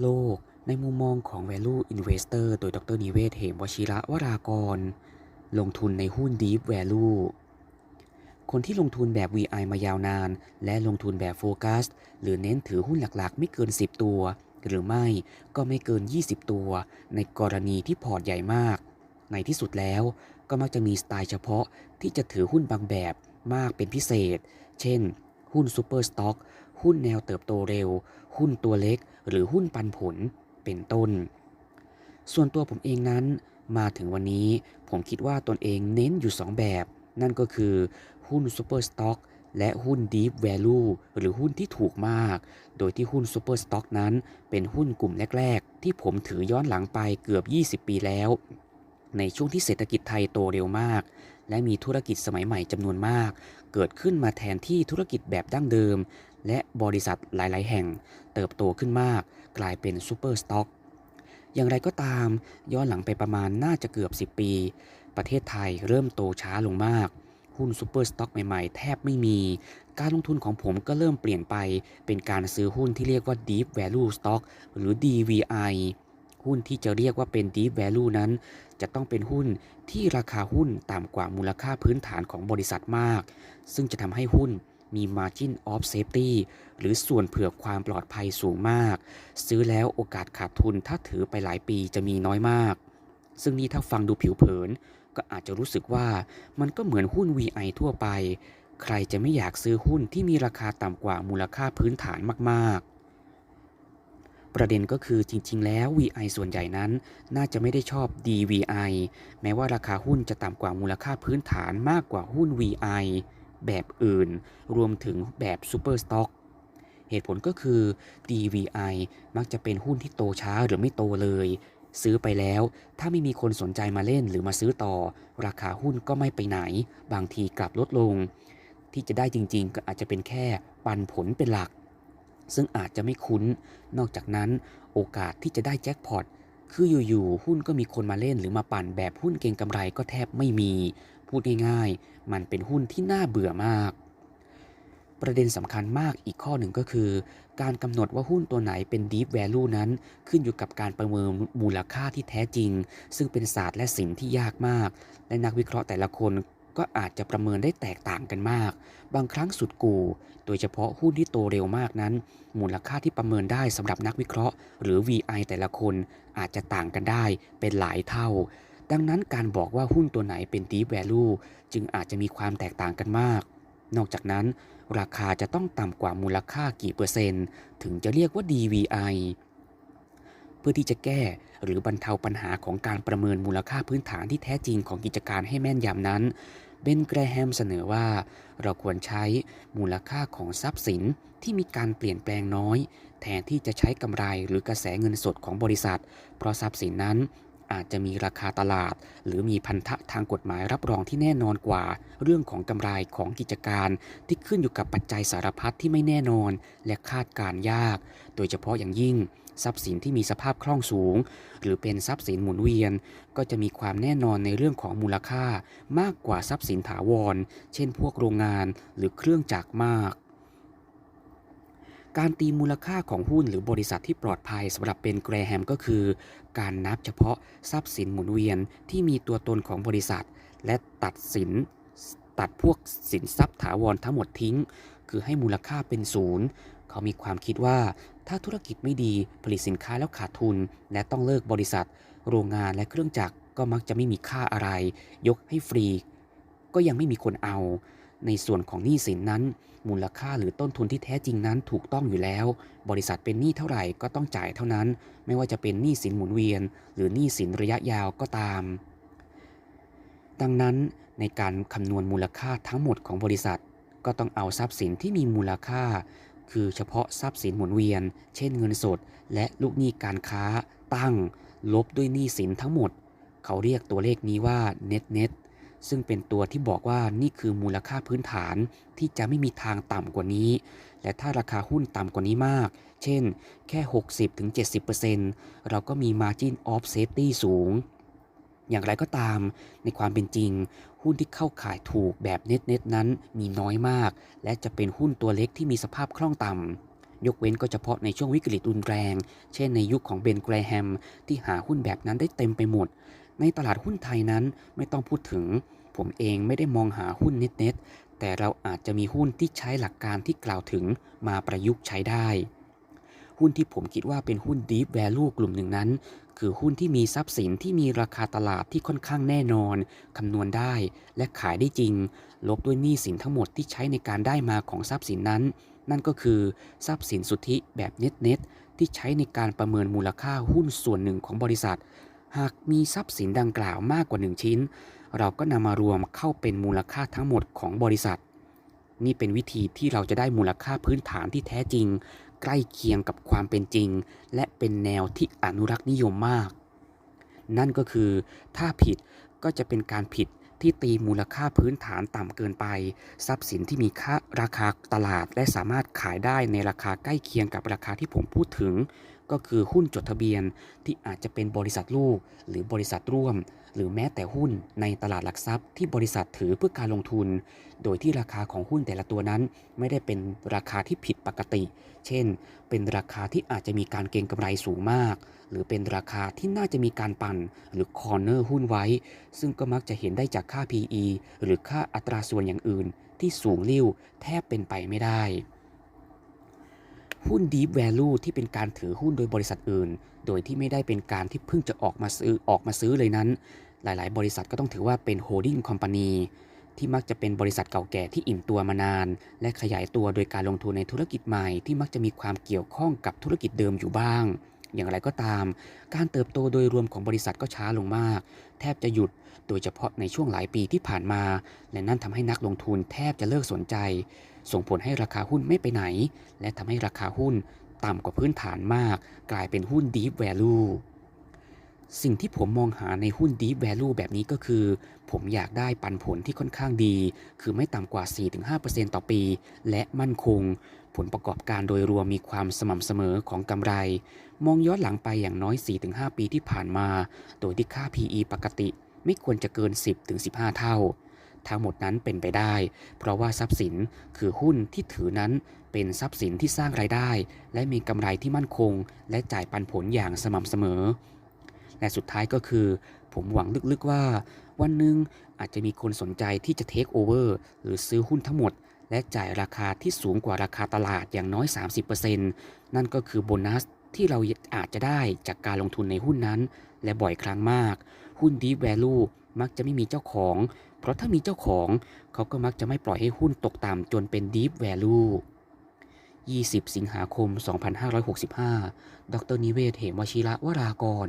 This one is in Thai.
โลกในมุมมองของ Value Investor โดยดรนิเวศเหมวชิระวรากร ลงทุนในหุ้น Deep Value คนที่ลงทุนแบบ VI มายาวนาน และลงทุนแบบโฟกัสหรือเน้นถือหุ้นหลักๆ ไม่เกิน 10 ตัว หรือไม่ก็ไม่เกิน 20 ตัว ในกรณีที่พอร์ตใหญ่มาก ในที่สุดแล้วก็มักจะมีสไตล์เฉพาะที่จะถือหุ้นบางแบบมากเป็นพิเศษ เช่น หุ้นซูเปอร์สต็อก หุ้นแนวเติบโตเร็ว หุ้นตัวเล็ก หรือหุ้นปันผลเป็นต้น ส่วนตัวผมเองนั้นมาถึงวันนี้ผมคิดว่าตนเองเน้นอยู่ 2 แบบ นั่นก็คือหุ้นซูเปอร์สต็อกและหุ้น Deep Value หรือหุ้นที่ถูกมาก โดยที่หุ้นซูเปอร์สต็อกนั้น เป็นหุ้นกลุ่มแรก ๆ ที่ผมถือย้อนหลังไปเกือบ 20 ปีแล้ว ในช่วงที่เศรษฐกิจไทยโตเร็วมาก และมีธุรกิจสมัยใหม่จำนวนมาก เกิดขึ้นมาแทนที่ธุรกิจแบบดั้งเดิม และบริษัทหลาย ๆ แห่ง เติบโตขึ้นมาก กลายเป็นซูเปอร์สต็อกอย่างไรก็ตาม ย้อนหลังไปประมาณน่าจะเกือบ 10 ปี ประเทศไทยเริ่มโตช้าลงมาก หุ้นซูเปอร์สต็อกใหม่ ๆ แทบไม่มี การลงทุนของผมก็เริ่มเปลี่ยนไป เป็นการซื้อหุ้นที่เรียกว่า Deep Value Stock หรือ DVI หุ้นที่จะเรียกว่าเป็น Deep Value นั้น จะต้องเป็นหุ้นที่ราคาหุ้นต่ำกว่ามูลค่าพื้นฐานของบริษัทมาก ซึ่งจะทำให้หุ้นมี Margin of Safety หรือส่วนเผื่อความปลอดภัยสูงมาก ซื้อแล้วโอกาสขาดทุนถ้าถือไปหลายปีจะมีน้อยมาก ซึ่งนี่ถ้าฟังดูผิวเผิน ก็อาจจะรู้สึกว่ามันก็เหมือนหุ้น VI ทั่วไป ใครจะไม่อยากซื้อหุ้นที่มีราคาต่ำกว่ามูลค่าพื้นฐานมากๆ ประเด็นก็คือจริงๆ แล้ว VI ส่วนใหญ่นั้น น่าจะไม่ได้ชอบ DVI แม้ว่าราคาหุ้นจะต่ำกว่ามูลค่าพื้นฐานมากกว่าหุ้น VI แบบอื่น รวมถึงแบบ Super Stock เหตุผลก็คือ DVI มักจะเป็นหุ้นที่โตช้าหรือไม่โตเลย ซื้อไปแล้ว ถ้าไม่มีคนสนใจมาเล่นหรือมาซื้อต่อ ราคาหุ้นก็ไม่ไปไหน บางทีกลับลดลง ที่จะได้จริงๆ ก็อาจจะเป็นแค่ปันผลเป็นหลัก ซึ่งอาจจะไม่คุ้น นอกจากนั้นโอกาสที่จะได้แจ็คพอตคืออยู่ๆหุ้นก็มีคนมาเล่นหรือมาปั่นแบบหุ้นเก่งกำไรก็แทบไม่มี พูดง่ายๆ มันเป็นหุ้นที่น่าเบื่อมาก ประเด็นสำคัญมากอีกข้อหนึ่งก็คือ การกำหนดว่าหุ้นตัวไหนเป็น Deep Value นั้น ขึ้นอยู่กับการประเมินมูลค่าที่แท้จริง ซึ่งเป็นศาสตร์และศิลป์ที่ยากมาก และนักวิเคราะห์แต่ละคน ก็อาจจะประเมินได้แตกต่างกันมาก บางครั้งสุดกู โดยเฉพาะหุ้นที่โตเร็วมากนั้น มูลค่าที่ประเมินได้สำหรับนักวิเคราะห์ หรือ VI แต่ละคนอาจจะต่างกันได้เป็นหลายเท่า ดังนั้นการบอกว่าหุ้นตัวไหนเป็น Deep Value จึงอาจจะมีความแตกต่างกันมาก นอกจากนั้น ราคาจะต้องต่ำกว่ามูลค่ากี่เปอร์เซ็นต์ ถึงจะเรียกว่า DVI พื่อที่จะแก้ หรือบรรเทาปัญหาของการประเมินมูลค่าพื้นฐานที่แท้จริงของกิจการให้แม่นยำนั้น เบนแกรแฮมเสนอว่า เราควรใช้มูลค่าของทรัพย์สินที่มีการเปลี่ยนแปลงน้อย แทนที่จะใช้กำไรหรือกระแสเงินสดของบริษัท เพราะทรัพย์สินนั้นอาจจะมีราคาตลาด หรือมีพันธะทางกฎหมายรับรองที่แน่นอนกว่า เรื่องของกำไรของกิจการ ที่ขึ้นอยู่กับปัจจัยสารพัดที่ไม่แน่นอน และคาดการยาก โดยเฉพาะอย่างยิ่ง ทรัพย์สินที่มีสภาพคล่องสูง หรือเป็นทรัพย์สินหมุนเวียน ก็จะมีความแน่นอนในเรื่องของมูลค่ามากกว่าทรัพย์สินถาวร เช่น พวกโรงงานหรือเครื่องจักรมากการตีมูลค่าของหุ้นหรือบริษัทที่ปลอดภัยสำหรับเป็นแกรแฮมก็คือ การนับเฉพาะทรัพย์สินหมุนเวียนที่มีตัวตนของบริษัท และตัดสินตัดพวกสินทรัพย์ถาวรทั้งหมดทิ้ง คือให้มูลค่าเป็นศูนย์เขามีความคิดว่า ถ้าธุรกิจไม่ดีผลิตสินค้าแล้วขาดทุน และต้องเลิกบริษัท โรงงานและเครื่องจักรก็มักจะไม่มีค่าอะไร ยกให้ฟรี ก็ยังไม่มีคนเอา ในส่วนของหนี้สินนั้น มูลค่าหรือต้นทุนที่แท้จริงนั้นถูกต้องอยู่แล้ว บริษัทเป็นหนี้เท่าไหร่ก็ต้องจ่ายเท่านั้น ไม่ว่าจะเป็นหนี้สินหมุนเวียน หรือหนี้สินระยะยาวก็ตาม ดังนั้นในการคำนวณมูลค่าทั้งหมดของบริษัท ก็ต้องเอาทรัพย์สินที่มีมูลค่า คือเฉพาะทรัพย์สินหมุนเวียน เช่นเงินสด และลูกหนี้การค้า ตั้ง ลบด้วยหนี้สินทั้งหมด เขาเรียกตัวเลขนี้ว่า net net ซึ่งเป็นตัวที่บอกว่านี่คือมูลค่าพื้นฐานที่จะไม่มีทางต่ำกว่านี้ และถ้าราคาหุ้นต่ำกว่านี้มาก เช่น แค่ 60-70%เราก็มี margin of safety สูง อย่างไรก็ตามในความเป็นจริง หุ้นที่เข้าขายถูกแบบเน็ตเน็ตนั้นมีน้อยมาก และจะเป็นหุ้นตัวเล็กที่มีสภาพคล่องต่ำยกเว้นก็เฉพาะในช่วงวิกฤตรุนแรง เช่นในยุคของเบนแกรแฮม ที่หาหุ้นแบบนั้นได้เต็มไปหมด ในตลาดหุ้นไทยนั้นไม่ต้องพูดถึง ผมเองไม่ได้มองหาหุ้นเน็ตๆแต่เราอาจจะมีหุ้นที่ใช้หลักการที่กล่าวถึงมาประยุกต์ใช้ได้ หุ้นที่ผมคิดว่าเป็นหุ้น Deep Value กลุ่มหนึ่งนั้น คือหุ้นที่มีทรัพย์สินที่มีราคาตลาดที่ค่อนข้างแน่นอน คำนวณได้ และขายได้จริง ลบด้วยหนี้สินทั้งหมดที่ใช้ในการได้มาของทรัพย์สินนั้น นั่นก็คือทรัพย์สินสุทธิแบบเน็ตเน็ตที่ใช้ในการประเมินมูลค่าหุ้นส่วนหนึ่งของบริษัท หากมีทรัพย์สินดังกล่าวมากกว่า 1 ชิ้น เราก็นำมารวมเข้าเป็นมูลค่าทั้งหมดของบริษัท นี่เป็นวิธีที่เราจะได้มูลค่าพื้นฐานที่แท้จริง ใกล้เคียงกับความเป็นจริง และเป็นแนวที่อนุรักษ์นิยมมาก นั่นก็คือถ้าผิดก็จะเป็นการผิดที่ตีมูลค่าพื้นฐานต่ำเกินไป ทรัพย์สินที่มีค่าราคาตลาด และสามารถขายได้ในราคาใกล้เคียงกับราคาที่ผมพูดถึง ก็คือหุ้นจดทะเบียนที่อาจจะเป็นบริษัทลูก หรือบริษัทร่วม หรือแม้แต่หุ้นในตลาดหลักทรัพย์ที่บริษัทถือเพื่อการลงทุน โดยที่ราคาของหุ้นแต่ละตัวนั้น ไม่ได้เป็นราคาที่ผิดปกติ เช่น เป็นราคาที่อาจจะมีการเก็งกำไรสูงมาก หรือเป็นราคาที่น่าจะมีการปั่น หรือคอร์เนอร์หุ้นไว้ ซึ่งก็มักจะเห็นได้จากค่า PE หรือค่าอัตราส่วนอย่างอื่น ที่สูงลิ่วแทบเป็นไปไม่ได้ หุ้น Deep Value ที่เป็นการถือหุ้นโดยบริษัทอื่น โดยที่ไม่ได้เป็นการที่เพิ่งจะออกมาซื้อออกมาซื้อเลยนั้น หลาย ๆ บริษัทก็ต้องถือว่าเป็น Holding Company ที่มักจะเป็นบริษัทเก่าแก่ที่อิ่มตัวมานาน และขยายตัวโดยการลงทุนในธุรกิจใหม่ที่มักจะมีความเกี่ยวข้องกับธุรกิจเดิมอยู่บ้าง อย่างไรก็ตาม การเติบโตโดยรวมของบริษัทก็ช้าลงมาก แทบจะหยุด โดยเฉพาะในช่วงหลายปีที่ผ่านมา และนั่นทำให้นักลงทุนแทบจะเลิกสนใจ ส่งผลให้ราคาหุ้นไม่ไปไหน และทำให้ราคาหุ้นต่ำกว่าพื้นฐานมาก กลายเป็นหุ้น Deep Value สิ่งที่ผมมองหาในหุ้น Deep Value แบบนี้ก็คือ ผมอยากได้ปันผลที่ค่อนข้างดี คือไม่ต่ำกว่า 4-5%ต่อปี และมั่นคง ผลประกอบการโดยรวมมีความสม่ำเสมอของกำไร มองย้อนหลังไปอย่างน้อย 4-5 ปีที่ผ่านมา โดยที่ค่า PE ปกติไม่ควรจะเกิน 10-15 เท่า ทั้งหมดนั้นเป็นไปได้ เพราะว่าทรัพย์สินคือหุ้นที่ถือนั้นเป็นทรัพย์สินที่สร้างรายได้ และมีกำไรที่มั่นคง และจ่ายปันผลอย่างสม่ำเสมอ และสุดท้ายก็คือ ผมหวังลึกๆว่า วันหนึ่งอาจจะมีคนสนใจที่จะเทคโอเวอร์หรือซื้อหุ้นทั้งหมด และจ่ายราคาที่สูงกว่าราคาตลาดอย่างน้อย 30%นั่นก็คือโบนัสที่เราอาจจะได้จากการลงทุนในหุ้นนั้น และบ่อยครั้งมาก หุ้น Deep Value มักจะไม่มีเจ้าของ เพราะถ้ามีเจ้าของ เขาก็มักจะไม่ปล่อยให้หุ้นตกต่ำจนเป็น Deep Value 20 สิงหาคม 2565 ดรนิเวศ เหมวชิระวรากร